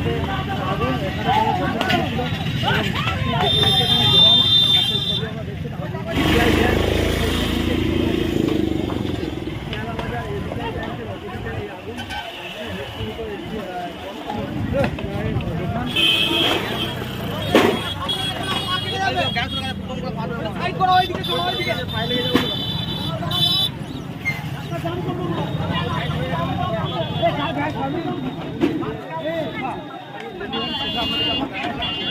হাতে আগুন এখানে কোনো বন্ধ ছিল এবং হাতি Kamerayı yapalım.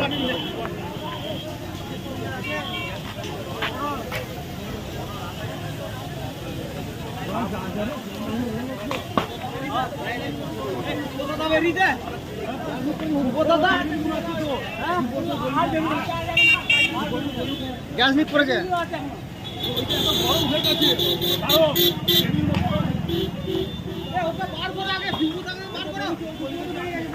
এসবিআই ব্যাংকের অপোজিটে এই আগুন এখানে শুরু করে।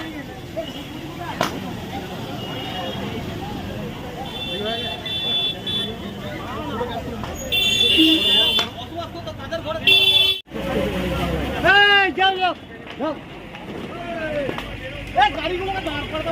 हाँ। गाड़ी को मैं दार पड़ता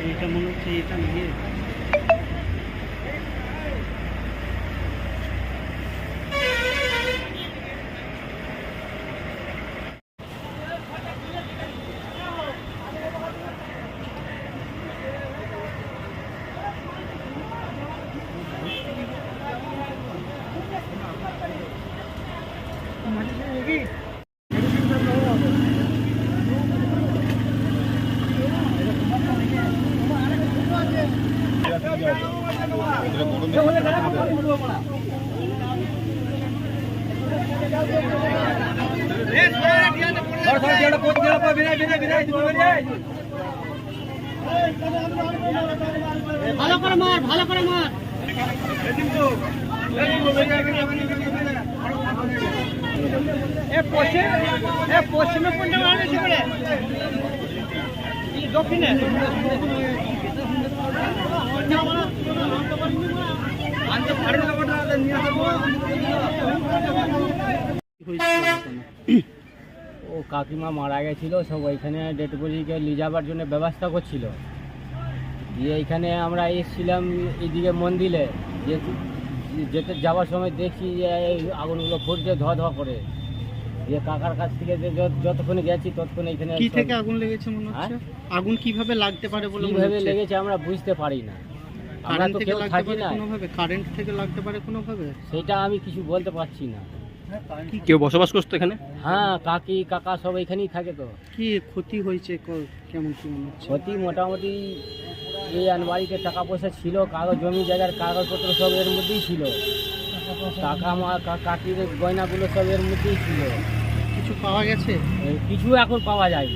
করে দেবো না? হ্যাঁ, দাঁড়। এটা মনে হচ্ছে এটা নিয়ে ভালো করে মার ভালো করে মার। পশ্চিম কোনটা সেখানে দক্ষিণে। ও কাকিমা মারা গেছিল সব ওইখানে ডেড বডিকে নিয়ে যাবার জন্য ব্যবস্থা করছিল। দিয়ে এইখানে আমরা এসেছিলাম এইদিকে মন্দিরে যে যেতে যাওয়ার সময় দেখি যে এই আগুনগুলো ফুটছে ধোয়া ধোয়া করে। দিয়ে কাকার কাছ থেকে যে যত- যতক্ষণে গেছি ততক্ষণ এখানে কি থেকে আগুন লেগেছে মনে হচ্ছে? আগুন কীভাবে লাগতে পারে বলে কীভাবে লেগেছে আমরা বুঝতে পারি না। আমরা তো থেকে কেউ লাগতে থাকি পারে না। কোনোভাবে? কারেন্ট থেকে লাগতে পারে কোনোভাবে? সেটা আমি কিছু বলতে পারছি না। কেউ বসবাস করতো এখানে? হ্যাঁ কাকি কাকা সব এখানেই থাকে তো। কি ক্ষতি হয়েছে? কেমন কি মনে হচ্ছে? ক্ষতি মোটামুটি এই আনবাড়িতে টাকা পয়সা ছিল কাগজ জমি জায়গার কাগজপত্র সব এর মধ্যেই ছিল। টাকা মা কা- কাকির গয়নাগুলো সব এর মধ্যেই ছিল। কিছু পাওয়া গেছে? কিছু এখন পাওয়া যায়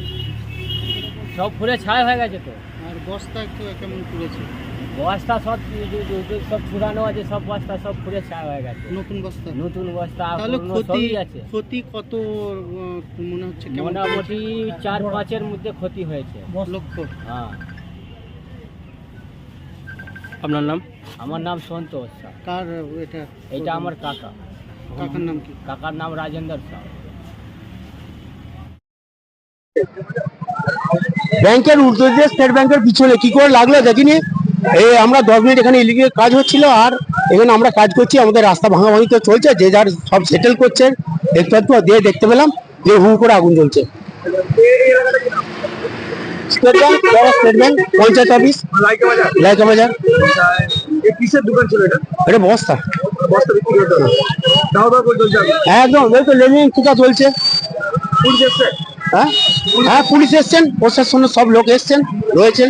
সব ফুলে ছাই হয়ে গেছে তো। আর বস্তা একটু কেমন করেছে বস্তা সব সব ছুড়ানো আছে সব বস্তা সব ফুলে ছাই হয়ে গেছে। নতুন বস্তা? নতুন বস্তা তাহলে ক্ষতি আছে। ক্ষতি কত মনে হচ্ছে মোটামুটি চার পাঁচের মধ্যে ক্ষতি হয়েছে। লক্ষ। হ্যাঁ। আপনার নাম? আমার নাম সন্তোষ। কার এটা? এটা আমার কাকা। কাকার নাম কি? কাকার নাম রাজেন্দ্র শাহ ব্যাংকের উল্টো দিয়ে স্টেট ব্যাংকের পিছনে কি করে লাগল দেখিনি? এই আমরা দশ মিনিট এখানে ইলিগেল কাজ হচ্ছিল আর এখানে আমরা কাজ করছি আমাদের রাস্তা ভাঙাভাঙি তো চলছে যে যার সব সেটেল করছে একটু একটু দিয়ে দেখতে পেলাম যে হু করে আগুন জ্বলছে। State bank state bank panchayat office Laika বাজার কিসের দোকান ছিল এটা? এটা বস্তা। বস্তা বিক্রি করতে আগুন। একদম এই তো টিকা চলছে। পুলিশ এসছে? হ্যাঁ? হ্যাঁ পুলিশ এসছেন প্রশাসনের সব লোক এসছেন রয়েছেন।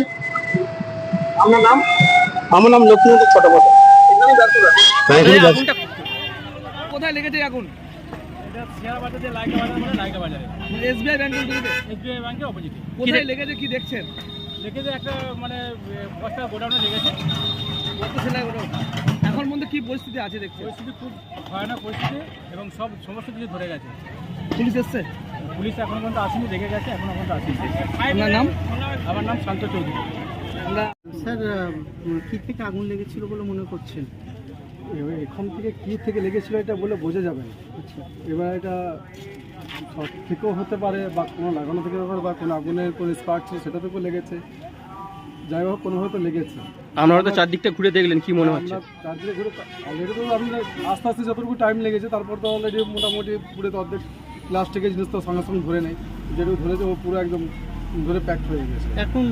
আপনার নাম? আমার নাম লক্ষ্মীনাথ এখানে থাকেন। হ্যাঁ এখানে। কোথায় লেগেছে এসবিআই ব্যাংকের বিরুদ্ধে? এসবিআই ব্যাংকের অপোজিটে কোথায় লেগেছে কি দেখছেন? লেগেছে একটা মানে এ, বস্তা গোডাউনে লেগেছে। এখন মধ্যে কি পরিস্থিতি আছে দেখছেন? পরিস্থিতি খুব ভয়ানক পরিস্থিতি এবং সব সমস্ত কিছু ধরে গেছে। পুলিশ এসছে? পুলিশ এখন পর্যন্ত আসেনি দেখে গেছে এখনও পর্যন্ত আসেনি। আপনার নাম? আমার নাম শান্ত চৌধুরী। আমরা স্যার কি থেকে আগুন লেগেছিল বলে মনে করছেন? এবার এখান থেকে কি থেকে লেগেছিল এটা বলে বোঝা যাবে না। আচ্ছা। এবার এটা সব থেকেও হতে পারে বা কোনো লাগানো থেকে হতে পারে বা কোনো আগুনের কোনো স্পার্ক ছিল সেটা থেকেও লেগেছে। যাই হোক কোনো হয়তো লেগেছে। আপনারা তো চারদিকটা ঘুরে দেখলেন কি মনে হচ্ছে? চারদিকে ঘুরে অলরেডি তো আমি আস্তে আস্তে যতটুকু টাইম লেগেছে তারপর তো অলরেডি মোটামুটি পুরো তো অর্ধেক প্লাস্টিকের জিনিস তো সঙ্গে সঙ্গে ধরে নেই। যেটুকু ধরেছে ও পুরো একদম ধরে প্যাক হয়ে গেছে। এখন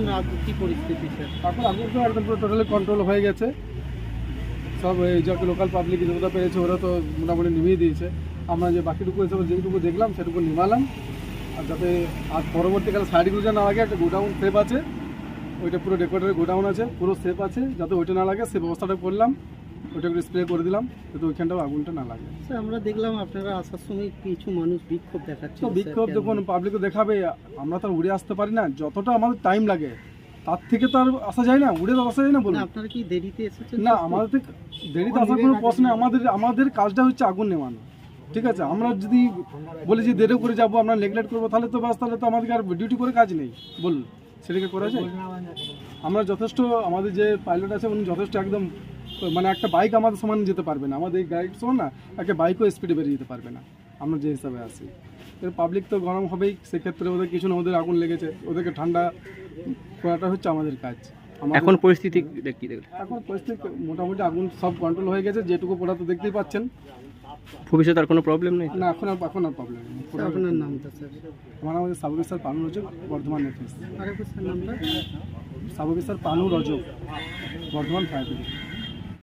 কি পরিস্থিতি স্যার? এখন আগুন তো একদম পুরো টোটালি কন্ট্রোল হয়ে গেছে। সব এই যত লোকাল পাবলিক যেগুলো পেয়েছে ওরা তো মোটামুটি নিভিয়ে দিয়েছে। আমরা যে বাকিটুকু হিসেবে যেটুকু দেখলাম সেটুকু নিমালাম আর যাতে আর পরবর্তীকালে সাইডগুলো যেন না লাগে একটা গোডাউন সেফ আছে। ওইটা পুরো ডেকোরেটারের গোডাউন আছে পুরো সেফ আছে। যাতে ওইটা না লাগে সে ব্যবস্থাটা করলাম। একটু স্প্রে করে দিলাম যাতে ওইখানটাও আগুনটা না লাগে। স্যার আমরা দেখলাম আপনারা আসার সময় কিছু মানুষ বিক্ষোভ দেখাচ্ছে। তো বিক্ষোভ দেখুন পাবলিকও দেখাবে আমরা তো উড়ে আসতে পারি না যতটা আমাদের টাইম লাগে তার থেকে তো আর আসা যায় না উড়ে তো আসা যায় না বলুন। আপনারা কি দেরিতে এসেছেন? না আমাদের দেরিতে আসার কোনো প্রশ্ন নেই। আমাদের আমাদের কাজটা হচ্ছে আগুন নেওয়ানো ঠিক আছে? আমরা যদি বলি যে দেরি করে যাব আমরা নেগলেক্ট করব তাহলে তো বাস তাহলে তো আমাদের আর ডিউটি করে কাজ নেই বলুন। সেটাকে করা যায়? আমরা যথেষ্ট আমাদের যে পাইলট আছে উনি যথেষ্ট একদম মানে একটা বাইক আমাদের সমান যেতে পারবে না। আমাদের এই গাড়ির সমান না একটা বাইকও স্পিডে বেরিয়ে যেতে পারবে না। আমরা যে হিসাবে আছি। পাবলিক তো গরম হবেই সেক্ষেত্রে ওদের কিছু না ওদের আগুন লেগেছে ওদেরকে ঠান্ডা করাটা হচ্ছে আমাদের কাজ। এখন পরিস্থিতি কি দেখলেন এখন পরিস্থিতি মোটামুটি আগুন সব কন্ট্রোল হয়ে গেছে যেটুকু পড়া তো দেখতেই পাচ্ছেন। ভবিষ্যতে আর কোনো প্রবলেম নেই? না এখন আর এখন আর প্রবলেম নেই। স্যার, আপনার নামটা স্যার? আমার আমাদের sub officer Panu Rajak Bardhaman sir নামটা? Officer Panu Rajak Bardhaman fire brigade